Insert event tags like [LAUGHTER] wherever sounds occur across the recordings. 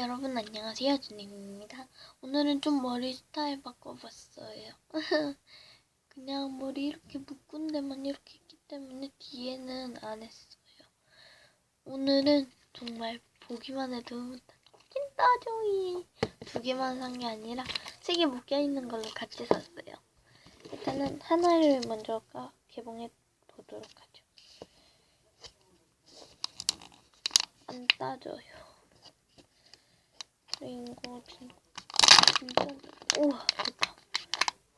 여러분 안녕하세요 준님입니다. 오늘은 좀 머리 스타일 바꿔봤어요. [LAUGHS] 그냥 머리 이렇게 묶은 데만 이렇게 했기 때문에 뒤에는 안 했어요. 오늘은 정말 보기만 해도 찐따조이 두 개만 산 게 아니라 세 개 묶여있는 걸로 같이 샀어요. 일단은 하나를 먼저 까- 개봉해 보도록 하죠. 안 따져요. 진짜 우와 됐다.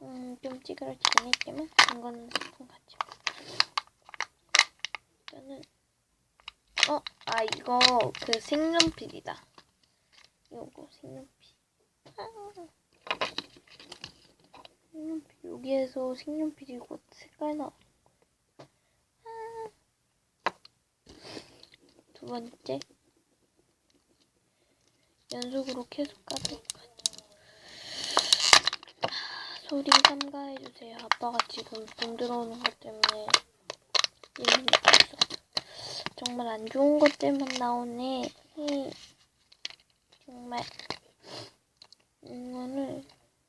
음, 좀 찌그러지긴 했지만 이거는 스푼 같이. 일단은 어, 아 이거 그 색연필이다. 요거 색연필. 아. 색연필 여기에서 색연필이고 색깔 나오는 거예요. 아. 두 번째 연속으로 계속 가도록 하죠. 소리 삼가해주세요. 아빠가 지금 돈 들어오는 것 때문에 못했어. 정말 안 좋은 것들만 나오네. 히. 정말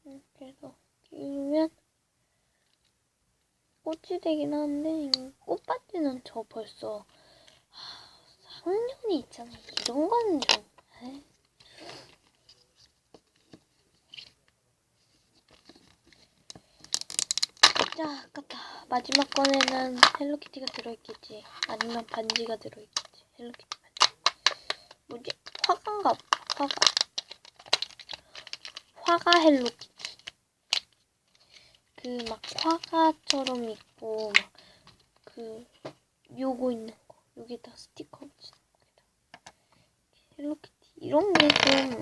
이렇게 해서 끼우면 꽃이 되긴 하는데 이 꽃받지는 저 벌써 하, 상년이 있잖아. 이런 거는 좀 에이. 자, 아깝다. 마지막 건에는 헬로키티가 들어있겠지. 아니면 반지가 들어있겠지. 헬로키티 반지. 뭐지? 화가인가 봐. 화가. 화가 헬로키티. 그 막 화가처럼 있고 막 그 요거 있는 거. 여기다 스티커 붙이는 거기다. 헬로키티. 이런 게좀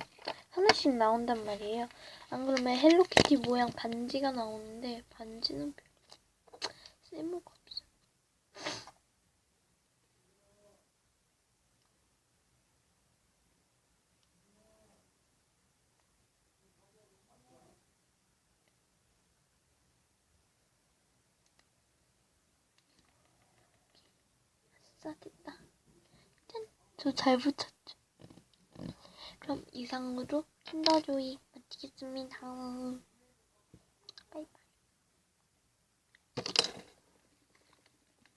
하나씩 나온단 말이에요. 안 그러면 헬로키티 모양 반지가 나오는데 반지는 별로 쓸모가 없어. 아싸 됐다. 짠. 저 잘 붙였죠. 그럼 이상으로 킨더조이 마치겠습니다.